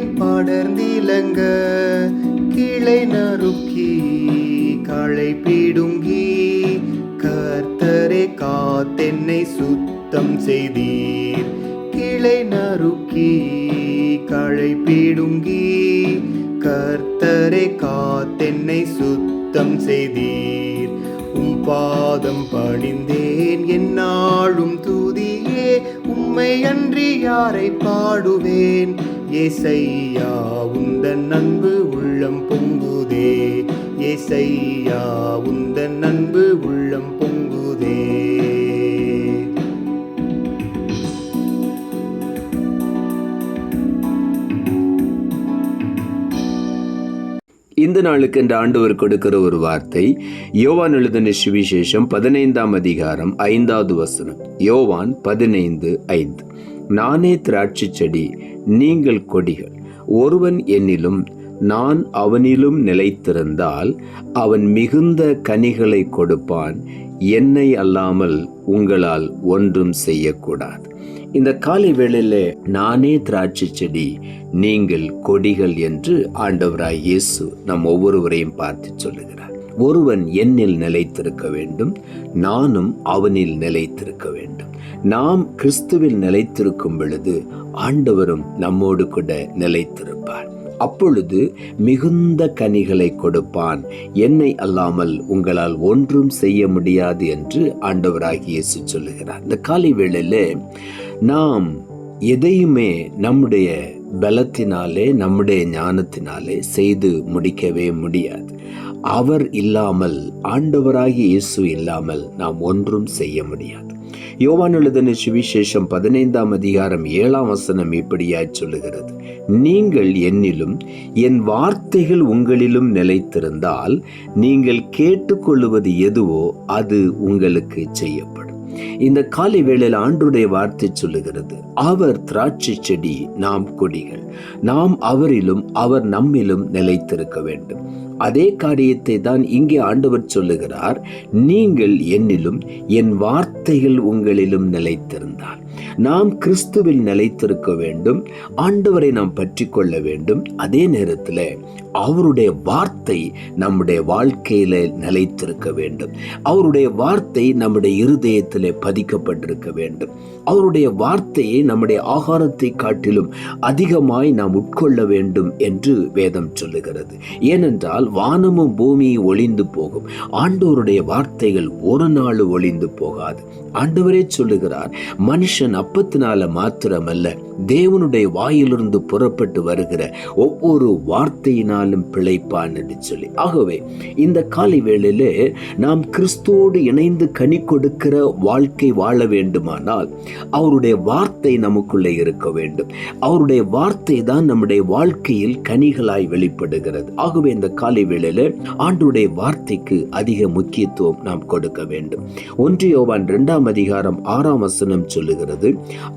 அடியேன் படர்ந்திலங்க கிளை நறுக்கி களை பிடுங்கி கர்த்தரே காத்தென்னை சுத்தம் செய்தீர். கிளை நறுக்கி களை பிடுங்கி கர்த்தரே காத்தென்னை சுத்தம் செய்தீர். உம் பாதம் பணிந்தேன் என்னாலும் துதியே உம்மை அன்றி யாரை பாடுவேன்? ஏசையா உந்தன் அன்பு உள்ளம் பொங்குதே. ஏசையா உந்தன் அன்பு உள்ளம் பொங்குதே. இந்த நாளுக்கு இந்த ஆண்டவர் கொடுக்கிற ஒரு வார்த்தை யோவான் எழுதின சுவிசேஷம் பதினைந்தாம் அதிகாரம் ஐந்தாவது வசனம். யோவான் பதினைந்து ஐந்து. நானே திராட்சை செடி நீங்கள் கொடிகள். ஒருவன் என்னிலும் நான் அவனிலும் நிலைத்திருந்தால் அவன் மிகுந்த கனிகளை கொடுப்பான். என்னை அல்லாமல் உங்களால் ஒன்றும் செய்யக்கூடாது. இந்த காலை வேளையிலே நானே திராட்சை செடி நீங்கள் கொடிகள் என்று ஆண்டவராய் இயேசு நம் ஒவ்வொருவரையும் பார்த்து சொல்லுகிறார். ஒருவன் என்னில் நிலைத்திருக்க வேண்டும் நானும் அவனில் நிலைத்திருக்க வேண்டும். நாம் கிறிஸ்துவில் நிலைத்திருக்கும் பொழுது ஆண்டவரும் நம்மோடு கூட நிலைத்திருப்பார். அப்பொழுது மிகுந்த கனிகளை கொடுப்பான். என்னை அல்லாமல் உங்களால் ஒன்றும் செய்ய முடியாது என்று ஆண்டவராகிய இயேசு சொல்லுகிறார். இந்த காலை வேளையில நாம் எதையுமே நம்முடைய பலத்தினாலே நம்முடைய ஞானத்தினாலே செய்து முடிக்கவே முடியாது. அவர் இல்லாமல் ஆண்டவராகிய இயேசு இல்லாமல் நாம் ஒன்றும் செய்ய முடியாது. யோவான் எழுதின சுவிசேஷம் பதினைந்தாம் அதிகாரம் ஏழாம் வசனம் இப்படியாய் சொல்லுகிறது. நீங்கள் என்னிலும் என் வார்த்தைகள் உங்களிலும் நிலைத்திருந்தால் நீங்கள் கேட்டுக்கொள்வது எதுவோ அது உங்களுக்கு செய்யப்படும். இந்த காலை வேளையில் ஆண்டுடைய வார்த்தை சொல்லுகிறது. அவர் திராட்சை செடி நாம் கொடிகள். நாம் அவரிலும் அவர் நம்மிலும் நிலைத்திருக்க வேண்டும். அதே காரியத்தை தான் இங்கே ஆண்டவர் சொல்லுகிறார். நீங்கள் என்னிலும் என் வார்த்தைகள் உங்களிலும் நிலைத்திருந்தார் நாம் கிறிஸ்துவில் நிலைத்திருக்க வேண்டும் ஆண்டவரை நாம் பற்றி கொள்ள வேண்டும். அதே நேரத்தில் அவருடைய வார்த்தை நம்முடைய வாழ்க்கையில நிலைத்திருக்க வேண்டும். அவருடைய வார்த்தை நம்முடைய இருதயத்தில் பதிக்கப்பட்டிருக்க வேண்டும். அவருடைய வார்த்தையை நம்முடைய ஆகாரத்தை காட்டிலும் அதிகமாய் நாம் உட்கொள்ள வேண்டும் என்று வேதம் சொல்லுகிறது. ஏனென்றால் வானமும் பூமியும் ஒளிந்து போகும். ஆண்டவருடைய வார்த்தைகள் ஒரு நாள் ஒளிந்து போகாது. ஆண்டவரே சொல்லுகிறார் மனுஷ மனுஷன் அப்பத்தினால மாத்திரமல்ல தேவனுடைய வாயிலிருந்து புறப்பட்டு வருகிற ஒவ்வொரு வார்த்தையினாலும் பிழைப்பான் என்று சொல்லி. ஆகவே இந்த காலை வேளையிலே நாம் கிறிஸ்துவோடு இணைந்து கனி கொடுக்கிற வாழ்க்கை வாழ வேண்டுமானால் அவருடைய வார்த்தை நமக்குள்ளே இருக்க வேண்டும். அவருடைய வார்த்தை தான் நம்முடைய வாழ்க்கையில் கனிகளாய் வெளிப்படுகிறது. ஆகவே இந்த காலை வேளையில ஆண்டுடைய வார்த்தைக்கு அதிக முக்கியத்துவம் நாம் கொடுக்க வேண்டும். ஒன்று யோவான் இரண்டாம் அதிகாரம் ஆறாம் வசனம் சொல்லுகிறது.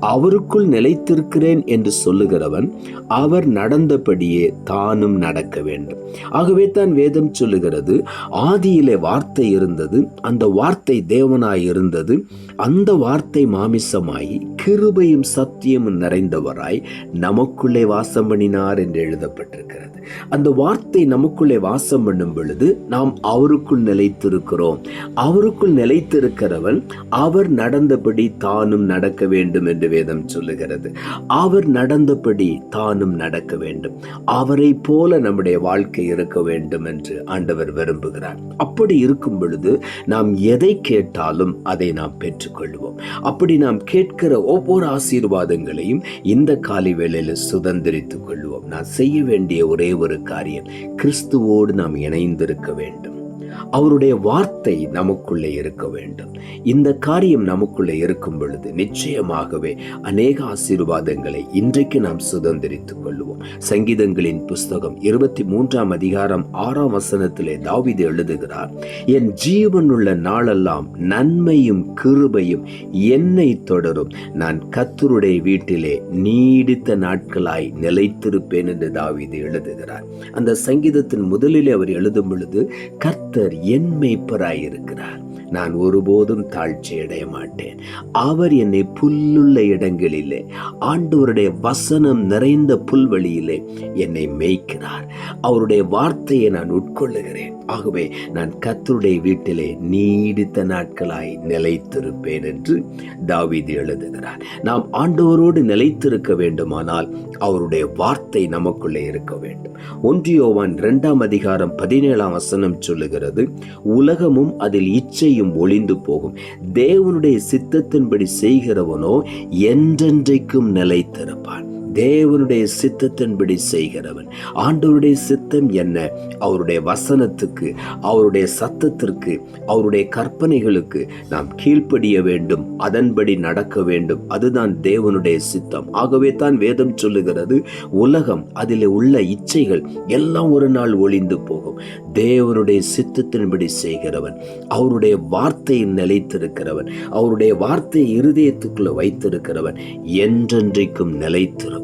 அவருக்குள் நிலைத்திருக்கிறேன் என்று சொல்லுகிறவன் அவர் நடந்தபடியே தானும் நடக்க வேண்டும். ஆகவே தான் வேதம் சொல்லுகிறது ஆதியிலே வார்த்தை இருந்தது அந்த வார்த்தை தேவனாய் இருந்தது அந்த வார்த்தை மாமிசமாய் கிருபையும் சத்தியமும் நிறைந்தவராய் நமக்குள்ளே வாசம் பண்ணினார் என்று எழுதப்பட்டிருக்கிறது. அந்த வார்த்தை நமக்குள்ளே வாசம் பண்ணும் பொழுது நாம் அவருக்குள் நிலைத்திருக்கிறோம். அவருக்குள் நிலைத்திருக்கிறவன் அவர் நடந்தபடி தானும் நடக்க வேண்டும் என்று வேதம் சொல்லுகிறது. அவர் நடந்தபடி தானும் நடக்க வேண்டும். அவரை போல நம்முடைய வாழ்க்கை இருக்க வேண்டும் என்று ஆண்டவர் விரும்புகிறார். அப்படி இருக்கும் பொழுது நாம் எதை கேட்டாலும் அதை நாம் பெற்று பெற்றுக்கொள்வோம் அப்படி நாம் கேட்கிற ஒவ்வொரு ஆசீர்வாதங்களையும் இந்த காலை வேளையில் சுதந்திரித்துக் கொள்வோம். நான் செய்ய வேண்டிய ஒரே ஒரு காரியம் கிறிஸ்துவோடு நாம் இணைந்திருக்க வேண்டும். அவருடைய வார்த்தை நமக்குள்ளே இருக்க வேண்டும். இந்த காரியம் நமக்குள்ளே இருக்கும் பொழுது நிச்சயமாகவே அநேக ஆசீர்வாதங்களை இன்றைக்கு நாம் சுதந்திரித்துக் கொள்வோம். சங்கீதங்களின் புஸ்தகம் இருபத்தி மூன்றாம் அதிகாரம் ஆறாம் வசனத்திலே தாவிது எழுதுகிறார் என் ஜீவனுள்ள நாளெல்லாம் நன்மையும் கிருபையும் என்னை தொடரும். நான் கத்தருடைய வீட்டிலே நீடித்த நாட்களாய் நிலைத்திருப்பேன் என்று தாவிது எழுதுகிறார். அந்த சங்கீதத்தின் முதலிலே அவர் எழுதும் பொழுது கர்த்தர் என் மேய்ப்பராய் இருக்கிறார். நான் ஒருபோதும் தாழ்ச்சி அடைய மாட்டேன். அவர் என்னை புல்லுள்ள இடங்களிலே ஆண்டவருடைய வசனம் நிறைந்த புல்வெளியிலே என்னை மேய்க்கிறார். அவருடைய வார்த்தையை நான் உட்கொள்ளுகிறேன். ஆகவே நான் கத்தருடைய வீட்டிலே நீடித்த நாட்களாய் நிலைத்திருப்பேன் என்று தாவிதி எழுதுகிறார். நாம் ஆண்டவரோடு நிலைத்திருக்க வேண்டுமானால் அவருடைய வார்த்தை நமக்குள்ளே இருக்க வேண்டும். ஒன்றியோவான் இரண்டாம் அதிகாரம் பதினேழாம் வசனம் சொல்லுகிறது உலகமும் அதில் இச்சையும் ஒளிந்து போகும். தேவனுடைய சித்தத்தின்படி செய்கிறவனோ என்றென்றைக்கும் நிலைத்திருப்பான். தேவனுடைய சித்தத்தின்படி செய்கிறவன். ஆண்டவருடைய சித்தம் என்ன? அவருடைய வசனத்துக்கு அவருடைய சத்தத்திற்கு அவருடைய கற்பனைகளுக்கு நாம் கீழ்ப்படிய வேண்டும். அதன்படி நடக்க வேண்டும். அதுதான் தேவனுடைய சித்தம். ஆகவே தான் வேதம் சொல்லுகிறது உலகம் அதில் உள்ள இச்சைகள் எல்லாம் ஒரு நாள் ஒளிந்து போகும். தேவனுடைய சித்தத்தின்படி செய்கிறவன் அவருடைய வார்த்தையை நிலைத்திருக்கிறவன் அவருடைய வார்த்தையை இருதயத்துக்குள்ள வைத்திருக்கிறவன் என்றென்றைக்கும்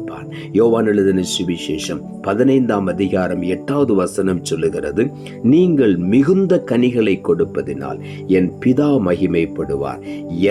நிலைத்திருப்பான் யோவான் எழுதின சுவிசேஷம் பதினைந்தாம் அதிகாரம் எட்டாவது வசனம் சொல்லுகிறது நீங்கள் மிகுந்த கனிகளை கொடுப்பதினால் என் பிதா மகிமைப்படுவார்.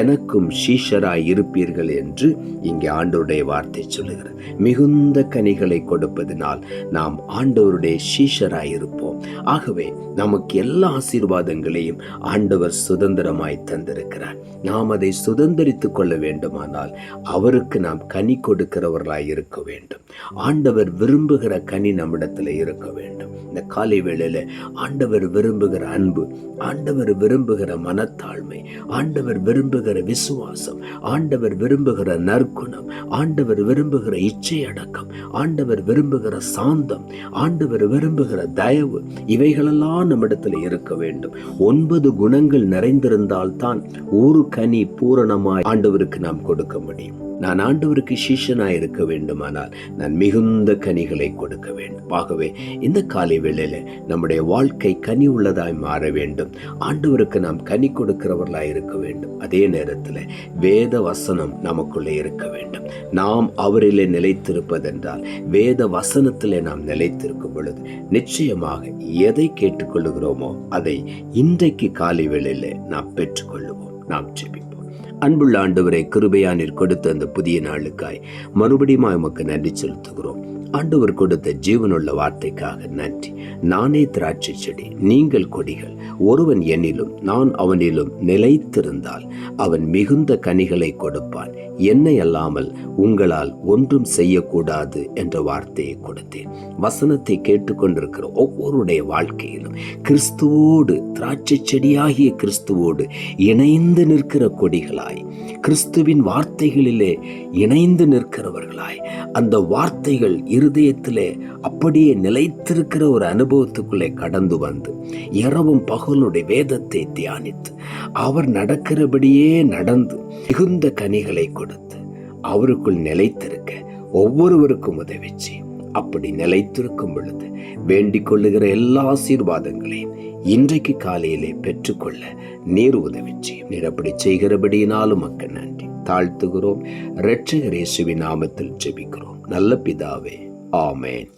எனக்கும் சீஷராய் இருப்பீர்கள் என்று இங்கே ஆண்டோருடைய வார்த்தை சொல்லுகிறது. மிகுந்த கனிகளை கொடுப்பதினால் நாம் ஆண்டவருடைய சீஷராய் இருப்போம். ஆகவே நமக்கு எல்லா ஆசீர்வாதங்களையும் ஆண்டவர் சுதந்திரமாய் தந்திருக்கிறார். நாம் அதை சுதந்திரித்துக் கொள்ள வேண்டுமானால் அவருக்கு நாம் கனி கொடுக்கிறவர்களாய் இருக்க வேண்டும். ஆண்டவர் விரும்புகிற கனி நம்மிடத்தில் இருக்க வேண்டும். இந்த காலை வேளையில் ஆண்டவர் விரும்புகிற அன்பு ஆண்டவர் விரும்புகிற மனத்தாழ்மை ஆண்டவர் விரும்புகிற விசுவாசம் ஆண்டவர் விரும்புகிற நற்குணம் ஆண்டவர் விரும்புகிற இச்சை அடக்கம் ஆண்டவர் விரும்புகிற சாந்தம் ஆண்டவர் விரும்புகிற தயவு இவைகளெல்லாம் நம்மிடத்தில் இருக்க வேண்டும். ஒன்பது குணங்கள் நிறைந்திருந்தால்தான் ஒரு கனி பூரணமாய் ஆண்டவருக்கு நாம் கொடுக்க முடியும். நான் ஆண்டவருக்கு சீஷனாக இருக்க வேண்டுமானால் நான் மிகுந்த கனிகளை கொடுக்க வேண்டும். ஆகவே இந்த காலை வேளையில் நம்முடைய வாழ்க்கை கனி உள்ளதாய் மாற வேண்டும். ஆண்டவருக்கு நாம் கனி கொடுக்கிறவர்களாக இருக்க வேண்டும். அதே நேரத்தில் வேத வசனம் நமக்குள்ளே இருக்க வேண்டும். நாம் அவரிலே நிலைத்திருப்பதென்றால் வேத வசனத்திலே நாம் நிலைத்திருக்கும் பொழுது நிச்சயமாக எதை கேட்டுக்கொள்ளுகிறோமோ அதை இன்றைக்கு காலை வேளையில் நாம் பெற்றுக்கொள்ளுவோம். நாம் ஜெபிப்போம். அன்புள்ள ஆண்டவரை கிருபையானில் கொடுத்த அந்த புதிய நாளுக்காய். மறுபடியும் உமக்கு நன்றி செலுத்துகிறோம். ஆண்டவர் கொடுத்த ஜீவனுள்ள வார்த்தைக்காக நன்றி. நானே திராட்சை செடி நீங்கள் கொடிகள். ஒருவன் என்னிலும் நான் அவனிலும் நிலைத்திருந்தால் அவன் மிகுந்த கனிகளை கொடுப்பான். என்னை அல்லாமல் உங்களால் ஒன்றும் செய்யக்கூடாது என்ற வார்த்தையை கொடுத்தேன். வசனத்தை கேட்டுக்கொண்டிருக்கிற ஒவ்வொருடைய வாழ்க்கையிலும் கிறிஸ்துவோடு திராட்சை செடியாகிய கிறிஸ்துவோடு இணைந்து நிற்கிற கொடிகளாய் கிறிஸ்துவின் வார்த்தைகளிலே இணைந்து நிற்கிறவர்களாய் அந்த வார்த்தைகள் இருதயத்திலே அப்படியே நிலைத்திருக்கிற ஒரு அனுபவத்துக்குள்ளே கடந்து வந்து இரவும் பகலுடைய வேதத்தை தியானித்து அவர் நடக்கிறபடியே நடந்து மிகுந்த கனிகளை கொடுத்து அவருக்குள் நிலைத்திருக்க ஒவ்வொருவருக்கும் உதவிச்சு அப்படி நிலைத்திருக்கும் பொழுது வேண்டிக் கொள்ளுகிற எல்லா ஆசீர்வாதங்களையும் இன்றைக்கு காலையிலே பெற்றுக்கொள்ள நீர் உதவி நீர் அப்படி செய்கிறபடியினாலும் மக்கள் நன்றி. தாழ்த்துகிறோம். இரட்சகர் இயேசுவின் நாமத்தில் ஜெபிக்கிறோம். நல்ல பிதாவே Amen.